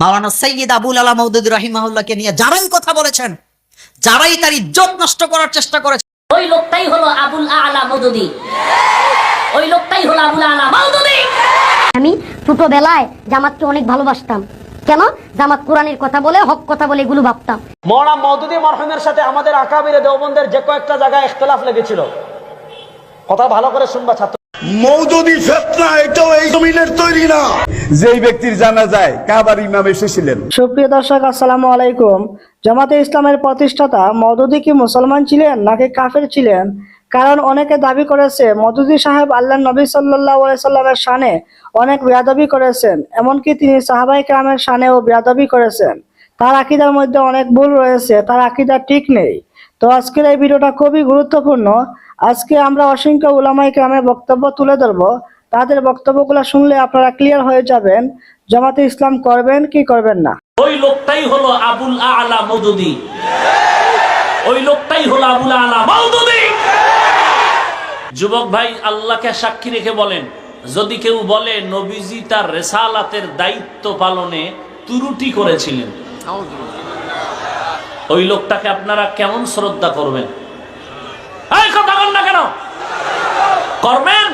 মাওলানা সৈয়দ আবুল আলা মৌদুদ রাহিমাহুল্লাহকে নিয়ে যারাই কথা বলেছেন যারাই তার ইজ্জত নষ্ট করার চেষ্টা করেছে ওই লোকটাই হলো আবুল আলা মদুদি ওই লোকটাই হলো আবুল আলা মদুদি আমি ছোটবেলায় জামাতকে অনেক ভালোবাসতাম। কেন? জামাত কোরআনের কথা বলে হক কথা বলে এগুলো ভাবতাম। মৌলানা মৌদুদি মরহুমের সাথে আমাদের আকাবিরে দেওবন্দের যে কয়েকটা জায়গায় ইখতলাফ লেগেছিল। কথা ভালো করে শুনবা ছাত্র মৌদুদি ফেতনা এটাও এই জমিনের তৈরি না। যেই ব্যক্তির জানা যায় কাবার ইমাম এসেছিলেন সুপ্রিয় দর্শক আসসালামু আলাইকুম। জামাতে ইসলামের প্রতিষ্ঠাতা মদুদি কি মুসলমান ছিলেন নাকি কাফের ছিলেন? কারণ অনেকে দাবি করেছে মদুদি সাহেব আল্লাহ নবী সাল্লাহ সাল্লামের শানে অনেক বেয়াদবি করেছেন এমনকি তিনি সাহাবাই কামের শানেও বেয়াদবি করেছেন। তার আকিদার মধ্যে অনেক ভুল রয়েছে তার আকিদা ঠিক নেই। তো আজকের এই ভিডিওটা খুবই গুরুত্বপূর্ণ। আজকে আমরা অসংখ্য উলামাই গ্রামের বক্তব্য তুলে ধরবো। তাদের বক্তব্যগুলো শুনলে আপনারা ক্লিয়ার হয়ে যাবেন জামাতে ইসলাম করবেন কি করবেন না। ওই লোকটাই হলো আবুল আলা মৌদুদি। ওই লোকটাই হলো আবুল আলা মৌদুদি। যুবক ভাই আল্লাহকে সাক্ষী রেখে বলেন যদি কেউ বলে নবীজি তার রেসালাতের দায়িত্ব পালনে ত্রুটি করেছিলেন ওই লোকটাকে আপনারা কেমন শ্রদ্ধা করবেন এই কথা বল না কেন করবেন?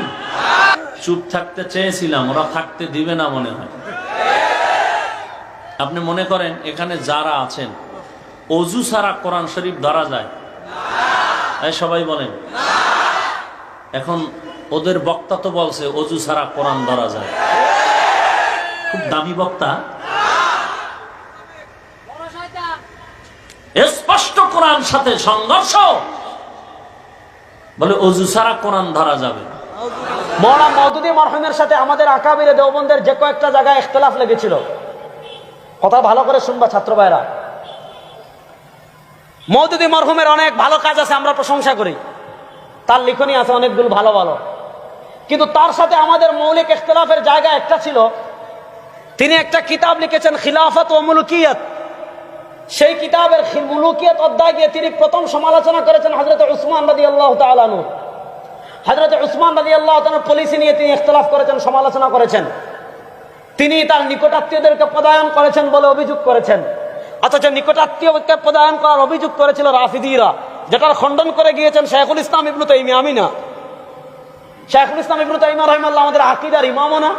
চুপ থাকতে চেয়েছিলাম, ওরা থাকতে দিবে না মনে হয়। আপনি মনে করেন এখানে যারা আছেন, অজু সারা কোরআন শরীফ ধরা যায়? সবাই বলেন। এখন ওদের বক্তা তো বলছে, অজু সারা কোরআন ধরা যায়। খুব দামি বক্তা। স্পষ্ট কোরআন সাথে সংঘর্ষ। বলে, অজু ছাড়া কোরআন ধরা যাবে মৌলানা মৌদুদি মরহুমের সাথে আমাদের আকাবিরে দেওবন্দের যে কয়েকটা জায়গায় ইখতলাফ লেগেছিল। কথা ভালো করে শুনবা ছাত্র ভাইরা। মৌদুদি মরহুমের অনেক ভালো কাজ আছে, আমরা প্রশংসা করি। তার লিখনী আছে অনেকগুলো ভালো ভালো। কিন্তু তার সাথে আমাদের মৌলিক ইখতলাফের জায়গা একটা ছিল। তিনি একটা কিতাব লিখেছেন খিলাফত ও মুলুকিয়ত। সেই কিতাবের মুলুকিয়ত অধ্যায় দিয়ে তিনি প্রথম সমালোচনা করেছেন হজরত উসমান রাদি আল্লাহ তালু হজরত উসমান রাজি আল্লাহ পলিসি নিয়ে তিনি ইখতলাফ করেছেন, সমালোচনা করেছেন। তিনি তার নিকটাত্মীয়দেরকে পদায়ন করেছেন বলে অভিযোগ করেছেন। অথচ নিকটাত্মীয়কে পদায়ন করার অভিযোগ করেছিল রাফিদিরা, যেটার খণ্ডন করে গিয়েছেন শেখুল ইসলাম ইবনু তাইমি আমি না শেখুল ইসলাম ইবনু তাইমা রহমাল্লাহ আমাদের আকিদার ইমামও না।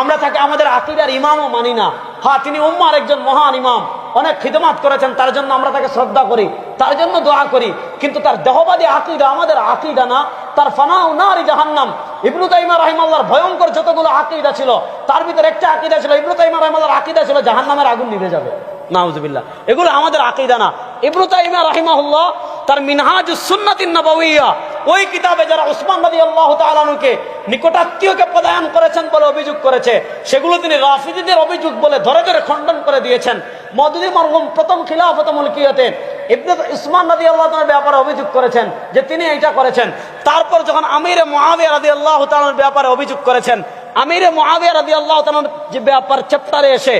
আমরা তাকে আমাদের আকিদার ইমামও মানি না। হ্যাঁ তিনি উম্মার একজন মহান ইমাম। অনেক খিদমাত করেছেন, তার জন্য আমরা তাকে শ্রদ্ধা করি, তার জন্য দোয়া করি। কিন্তু তার দেহবাদী আকিদা আমাদের আকিদা না, তার ফানাউ নারী জাহান্নাম। ইবনু তাইমা রহিমাল্লাহর ভয়ঙ্কর যতগুলো আকিদা ছিল, তার ভিতরে একটা আকিদা ছিল, ইবনু তাইমা রহিমাল্লাহর আকিদা ছিল, জাহান্নামের আগুন নিভে যাবে। নাউজুবিল্লাহ। এগুলো আমাদের আকিদা না। ইবনু তাইমা রাহিমাহুল্লাহ তার মিনহাজ সুন্নাতিন নবওয়িয়া ওই কিতাবে যারা উসমান রাদিয়াল্লাহু তাআলাকে নিকটাত্মীয়কে পদায়ন করেছেন বলে অভিযোগ করেছে, সেগুলো তিনি রাফিদিদের অভিযোগ বলে ধরে ধরে খণ্ডন করে দিয়েছেন। মদুদি মরহুম প্রথম খিলাফত মুলকিয়তে ইবনে উসমান রাজি আল্লাহ ব্যাপারে অভিযোগ করেছেন যে তিনি এইটা করেছেন। তারপর যখন আমির মহাবিয়া রাজি আল্লাহ তালার ব্যাপারে অভিযোগ করেছেন, আমির মহাবিয়া রাজি আল্লাহ তালার যে ব্যাপার চ্যাপ্টারে এসে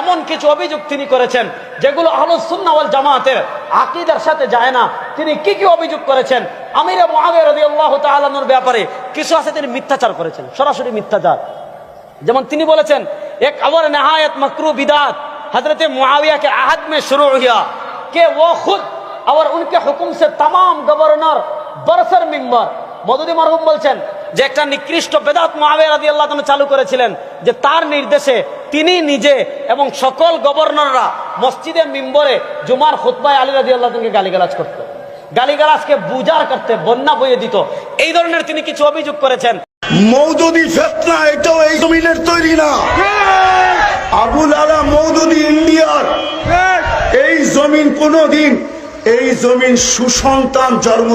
এমন কিছু অভিযোগ তিনি করেছেন, যেগুলো আহলুসুন্নাওয়াল জামাতের আকিদার সাথে যায় না। তিনি কি কি অভিযোগ করেছেন? আমির মহাবিয়া রাজি আল্লাহ তালানোর ব্যাপারে কিছু আছে তিনি মিথ্যাচার করেছেন, সরাসরি মিথ্যাচার। যেমন তিনি বলেছেন, এক আবার নেহায়ত মক্রু বিদাত। हजरत मुआविया के आहद में शुरू हुआ कि वो खुद और उनके हुक्म से तमाम गवर्नर बरसर मिंबर মদুদি মরহুম বলছেন যে একটা নিকৃষ্ট বেদাত মহাবিয়া রাদি আল্লাহ চালু করেছিলেন যে তার নির্দেশে তিনি নিজে এবং সকল গভর্নররা মসজিদে মিম্বরে জুমার খুতবায় আলী রাদি আল্লাহ গালিগালাজ করতো গালিগালাজকে বুজার করতে বন্যা বইয়ে দিত এই ধরনের তিনি কিছু অভিযোগ করেছেন মৌদুদি ফেতনা এটাও এই জমিনের তৈরি না আবুল আলা মৌদুদি ইন্ডিয়ার। এই জমিন কোনদিন এই জমিন সুসন্তান জন্ম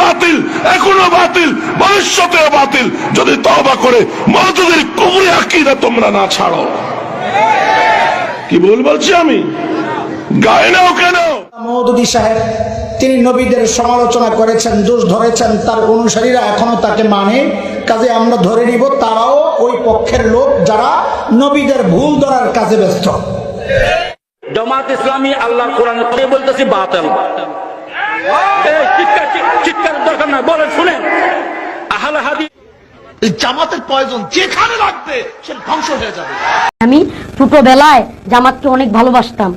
বাতিল এখনও বাতিল ভবিষ্যতেও বাতিল। যদি তবা করে মৌদুদির কুমরি আকিদা তোমরা না ছাড়ো। কি ভুল বলছি আমি? গায়ে নাও কেন? মৌদুদি সাহেব তিনি নবীদের সমালোচনা করেছেন দোষ ধরেছেন তার অনুসারীরা এখনও তাকে মানে। কাজে আমরা ধরে নিব তারাও ওই পক্ষের লোক যারা নবীদের ভুল ধরার কাজে ব্যস্ত। জামাত ইসলামী আল্লাহ কোরআন বলতেছি বাতিল। চিৎকার দরকার না বলেন শুনেন। আহলে হাদিস জামাতের প্রয়োজন যেখানে লাগবে সে ধ্বংস হয়ে যাবে। আমি ছোটবেলায় জামাতকে অনেক ভালোবাসতাম।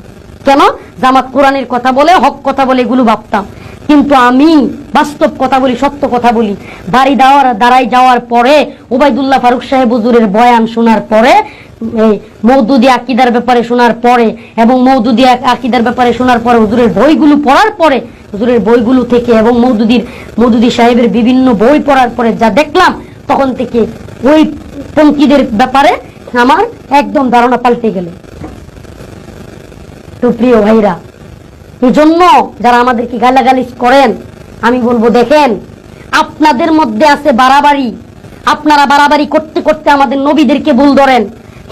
কেন? জামাত কোরআনের কথা বলে হক কথা বলে এগুলো ভাবতাম। কিন্তু আমি বাস্তব কথা বলি, সত্য কথা বলি। বাড়ি দেওয়ার দাঁড়াই যাওয়ার পরে ওবায়দুল্লাহ ফারুক সাহেব হুজুরের বয়ান শোনার পরে মৌদুদি আকিদার ব্যাপারে শোনার পরে এবং মৌদুদি আকিদার ব্যাপারে শোনার পরে হুজুরের বইগুলো পড়ার পরে হুজুরের বইগুলো থেকে এবং মৌদুদির মৌদুদি সাহেবের বিভিন্ন বই পড়ার পরে যা দেখলাম, তখন থেকে ওই পঙ্কিদের ব্যাপারে আমার একদম ধারণা পাল্টে গেল। তো প্রিয় ভাইরা এই জন্য যারা আমাদেরকে গালাগালিজ করেন, আমি বলব, দেখেন, আপনাদের মধ্যে আছে বাড়াবাড়ি। আপনারা বাড়াবাড়ি করতে করতে আমাদের নবীদেরকে ভুল ধরেন।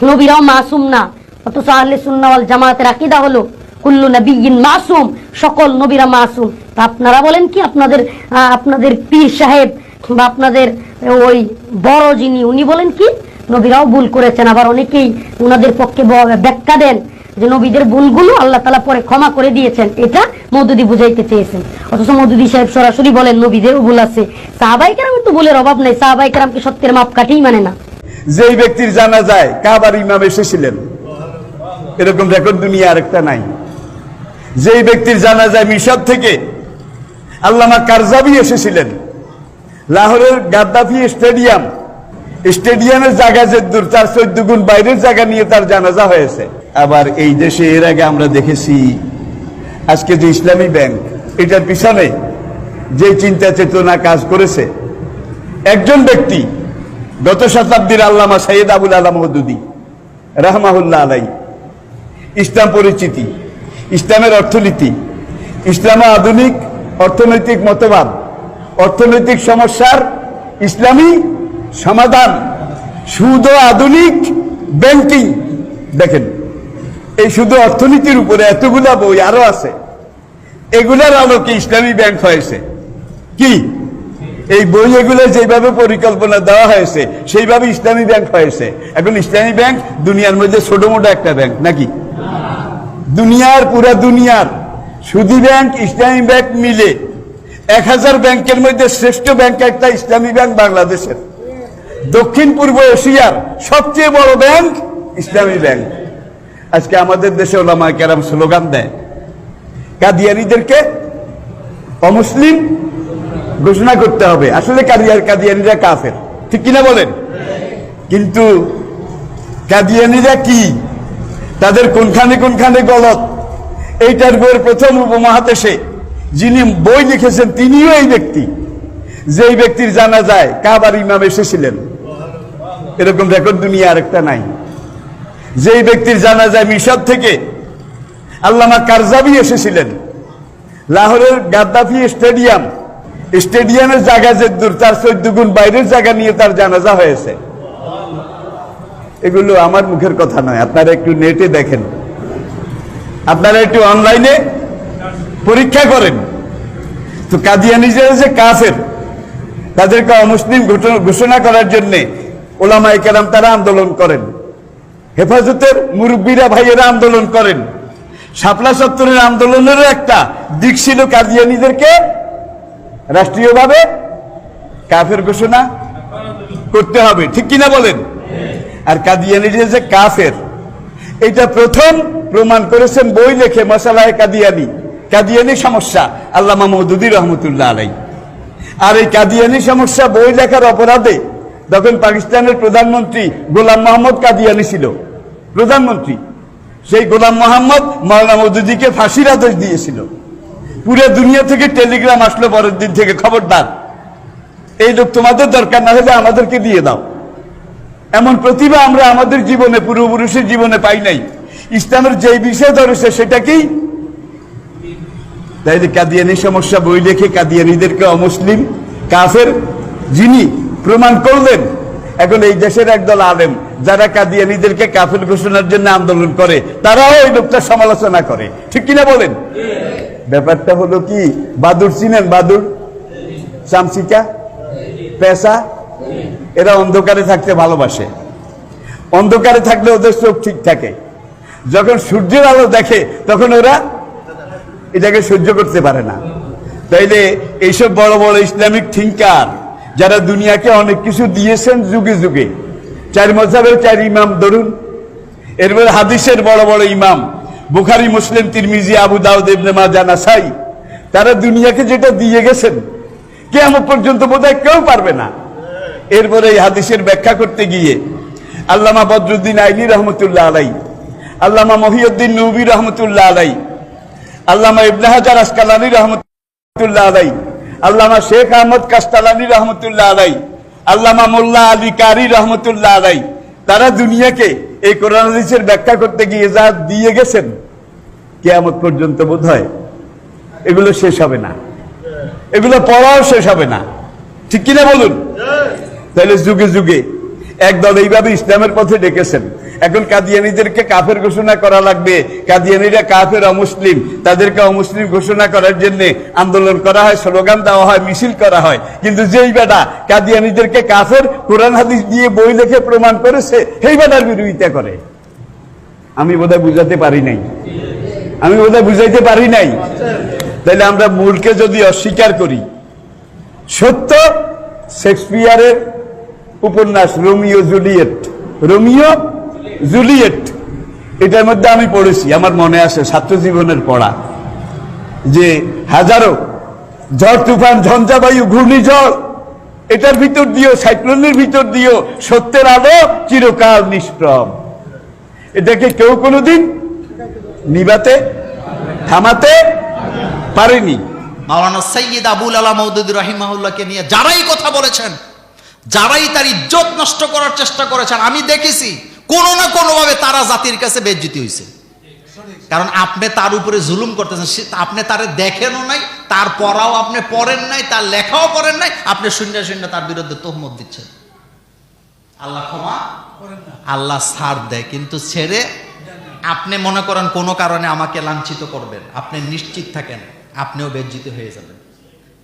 নবীরাও মাসুম না। অথচ আহলে সুন্নাওয়াল জামাতের আকিদা হলো, কুল্লু নবীন মাসুম, সকল নবীরা মাসুম। তা আপনারা বলেন কি, আপনাদের আপনাদের পীর সাহেব বা আপনাদের ওই বড় যিনি, উনি বলেন কি, নবীরাও ভুল করেছেন। আবার অনেকেই ওনাদের পক্ষে ব্যাখ্যা দেন। যে নবীদের ভুলগুলো আল্লাহ তালা পরে ক্ষমা করে দিয়েছেন, এটা মৌদুদি বুঝাইতে চেয়েছেন। অথচ মৌদুদি সাহেব সরাসরি বলেন, নবীদেরও ভুল আছে। সাহাবাই কেরাম তো ভুলের অভাব নেই সাহাবাই কেরামকে সত্যের মাপ কাটেই মানে না। যেই ব্যক্তির জানা যায় কাবার ইমাম এসেছিলেন, এরকম রেকর্ড দুনিয়া আরেকটা নাই। যেই ব্যক্তির জানা যায় মিশর থেকে আল্লামা কারজাবি এসেছিলেন, লাহোরের গাদ্দাফি স্টেডিয়াম, স্টেডিয়ামের জায়গা যে দূর, তার চোদ্দ গুণ বাইরের জায়গা নিয়ে তার জানাজা হয়েছে। আবার এই দেশে এর আগে আমরা দেখেছি, আজকে যে ইসলামী ব্যাংক, এটার পিছনে যে চিন্তা চেতনা কাজ করেছে, একজন ব্যক্তি গত শতাব্দীর আল্লামা সৈয়দ আবুল আলম মদুদি, রাহমাহুল্লাহ আলাই ইসলাম পরিচিতি, ইসলামের অর্থনীতি, ইসলামে আধুনিক অর্থনৈতিক মতবাদ, অর্থনৈতিক সমস্যার ইসলামী সমাধান, সুদ আধুনিক ব্যাংকিং, দেখেন। এই শুধু অর্থনীতির উপরে এতগুলা বই আরও আছে। এগুলার আলোকে ইসলামী ব্যাংক হয়েছে। কি? এই বই এগুলো যেভাবে পরিকল্পনা দেওয়া হয়েছে, সেইভাবে ইসলামী ব্যাংক হয়েছে। এখন ইসলামী ব্যাংক দুনিয়ার মধ্যে ছোট মোটো একটা ব্যাংক, নাকি? দুনিয়ার, পুরা দুনিয়ার। সুদী ব্যাংক, ইসলামী ব্যাংক মিলে। এক হাজার ব্যাংকের মধ্যে শ্রেষ্ঠ ব্যাংক একটা ইসলামী ব্যাংক বাংলাদেশের। দক্ষিণ পূর্ব এশিয়ার সবচেয়ে বড় ব্যাংক ইসলামী ব্যাংক। আজকে আমাদের দেশে ওলামা কেরাম স্লোগান দেয়, কাদিয়ানিদেরকে অমুসলিম ঘোষণা করতে হবে। আসলে কাদিয়ার কাদিয়ানিরা কাফের। ঠিক কিনা বলেন? কিন্তু কাদিয়ানিরা কি? তাদের কোনখানে কোনখানে গলত? এইটার বইয়ের প্রথম উপমহাদেশে যিনি বই লিখেছেন, তিনিও এই ব্যক্তি। যেই ব্যক্তির জানা যায়, কাবার ইমাম এসেছিলেন। এরকম রেকর্ড দুনিয়া আরেকটা নাই। যেই ব্যক্তির জানা যায় মিশর থেকে আল্লামা কারজাবি এসেছিলেন, লাহোরের গাদ্দাফি স্টেডিয়াম, স্টেডিয়ামের জায়গা যে দূর, তার চোদ্দ গুণ বাইরের জায়গা নিয়ে তার জানাজা হয়েছে। এগুলো আমার মুখের কথা নয়, আপনারা একটু নেটে দেখেন। আপনারা একটু অনলাইনে পরীক্ষা করেন। তো কাদিয়ানিজেরা যে কাফের, তাদেরকে অমুসলিম ঘোষণা- করার জন্যে ওলামাই কেরাম তারা আন্দোলন করেন। হেফাজতের মুরব্বীরা ভাইয়েরা আন্দোলন করেন। শাপলা সত্তরের আন্দোলনেরও একটা দিক ছিল কাদিয়ানিদেরকে রাষ্ট্রীয়ভাবে কাফের ঘোষণা করতে হবে। ঠিক কিনা বলেন? আর কাদিয়ানিরা যে কাফের, এটা প্রথম প্রমাণ করেছেন বই লেখে মশালায় কাদিয়ানি কাদিয়ানি সমস্যা, আল্লামা মৌদুদি রহমতুল্লাহ আলাই আর এই কাদিয়ানি সমস্যা বই লেখার অপরাধে তখন পাকিস্তানের প্রধানমন্ত্রী গোলাম মোহাম্মদ কাদিয়ানি ছিল। প্রধানমন্ত্রী। সেই গোলাম মোহাম্মদ মৌলানা মৌদুদিকে ফাঁসির আদেশ দিয়েছিল। পুরো দুনিয়া থেকে টেলিগ্রাম আসলো পরের দিন থেকে খবরদার। এই লোক তোমাদের দরকার, না হলে আমাদেরকে দিয়ে দাও। এমন প্রতিভা আমরা আমাদের জীবনে, পূর্বপুরুষের জীবনে পাই নাই। ইসলামের যে বিষয় ধরেছে সেটা কি? তাইলে কাদিয়ানি সমস্যা বই লেখে কাদিয়ানিদেরকে অমুসলিম, কাফের যিনি প্রমাণ করলেন। এখন এই দেশের একদল আলেম যারা কাদিয়ানিদেরকে কাফের ঘোষণার জন্য আন্দোলন করে তারাও ওই লোকটা সমালোচনা করে। ঠিক কিনা বলেন? ব্যাপারটা হলো কি? বাদুর চিনেন বাদুর চামচিকা পেশা? এরা অন্ধকারে থাকতে ভালোবাসে। অন্ধকারে থাকলে ওদের চোখ ঠিক থাকে। যখন সূর্যের আলো দেখে তখন ওরা এটাকে সহ্য করতে পারে না। তাইলে এইসব বড় বড় ইসলামিক থিঙ্কার যারা দুনিয়াকে অনেক কিছু দিয়েছেন যুগে যুগে। চার মজাবের চার ইমাম, ধরুন। এরপরে হাদিসের বড় বড় ইমাম, বুখারি, মুসলিম, তিরমিজি, আবু দাউদ, ইবনে মাজা নাসাই। তারা দুনিয়াকে যেটা দিয়ে গেছেন কে কেমন পর্যন্ত বোধহয় কেউ পারবে না। এরপরে এই হাদিসের ব্যাখ্যা করতে গিয়ে আল্লামা বদরুদ্দিন আইনি রহমতুল্লাহ আলাই, আল্লামা মহিউদ্দিন নবী রহমতুল্লাহ আলাই, আল্লামা ইবনে হাজার আসকালানি রহমতুল্লাহ আলাই আল্লামা শেখ আহমদ কাস্তালানি রহমতুল্লাহ আলাই আল্লামা মোল্লা আলী কারি রহমতুল্লাহ আলাই তারা দুনিয়াকে এই কোরআন হাদিসের ব্যাখ্যা করতে গিয়ে যা দিয়ে গেছেন কেয়ামত পর্যন্ত বোধ হয় এগুলো শেষ হবে না। এগুলো পড়াও শেষ হবে না। ঠিক কিনা বলুন? তাহলে যুগে যুগে একদল এইভাবে ইসলামের পথে ডেকেছেন। এখন কাদিয়ানিদেরকে কাফের ঘোষণা করা লাগবে। কাদিয়ানিরা কাফের অমুসলিম। তাদেরকে অমুসলিম ঘোষণা করার জন্য আন্দোলন করা হয়, স্লোগান দেওয়া হয়, মিছিল করা হয়। কিন্তু যেই বেটা কাদিয়ানিদেরকে কাফের কোরআন হাদিস দিয়ে বই লিখে প্রমাণ করেছে, সেই বেটার বিরোধিতা করে। আমি বোধহয় বুঝাতে পারি নাই। আমি বোধহয় বুঝাইতে পারি নাই। তাহলে আমরা মূলকে যদি অস্বীকার করি, সত্য শেক্সপিয়ারের উপন্যাস রোমিও জুলিয়েট। Romeo Juliet. এটার মধ্যে আমি পড়েছি, আমার মনে আছে ছাত্র জীবনের পড়া, যে হাজারো ঝড়, তুফান, ঝঞ্ঝাবায়ু, ঘূর্ণিঝড়, এটার ভিতর দিয়েও, সাইক্লোনের ভিতর দিয়েও সত্যের আলো চিরকাল নিষ্প্রম। এটাকে কেউ কোনোদিন নিবাতে, থামাতে পারেনি। মাওলানা সৈয়দ আবুল আলা মৌদুদ রাহিমাহুল্লাহকে নিয়ে যারাই কথা বলেছেন যারাই তার ইজ্জত নষ্ট করার চেষ্টা করেছেন, আমি দেখেছি, কোনো না কোনোভাবে তারা জাতির কাছে বেজ্জিত হয়েছে। কারণ আপনি তার উপরে জুলুম করতেছেন আপনি তারে দেখেনও নাই, তার পড়াও আপনি পড়েন নাই, তার লেখাও করেন নাই, আপনি শূন্য শূন্য তার বিরুদ্ধে তহমত দিচ্ছেন। আল্লাহ ক্ষমা আল্লাহ সার দেয়, কিন্তু ছেড়ে আপনি মনে করেন কোনো কারণে আমাকে লাঞ্ছিত করবেন, আপনি নিশ্চিত থাকেন, আপনিও বেজ্জিত হয়ে যাবেন।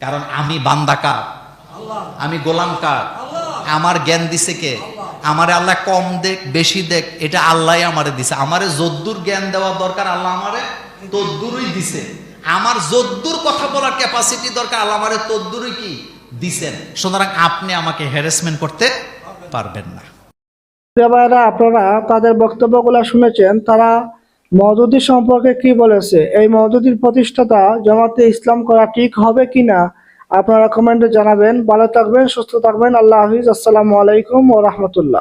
কারণ আমি বান্দা কার? আমি গোলাম কার? আমার জ্ঞান দিছে কে? আমারে আল্লাহ কম দেখ বেশি দেখ এটা আল্লাহ আমারে দিছে। আমারে যদ্দুর জ্ঞান দেওয়ার দরকার আল্লাহ আমারে তদ্দুরই দিছে। আমার যদ্দুর কথা বলার ক্যাপাসিটি দরকার আল্লাহ আমারে তদ্দুরই কি? দিছেন। সুতরাং আপনি আমাকে হ্যারাসমেন্ট করতে পারবেন না। ভাইয়েরা আপনারা তাদের বক্তব্যগুলো শুনেছেন তারা মওদুদি সম্পর্কে কি বলেছে? এই মওদুদির প্রতিষ্ঠাতা জামাতে ইসলাম করা ঠিক হবে কিনা? আপনারা কমেন্টে জানাবেন ভালো থাকবেন সুস্থ থাকবেন। আল্লাহ হাফিজ। আসসালামু আলাইকুম ও রহমতুল্লাহ।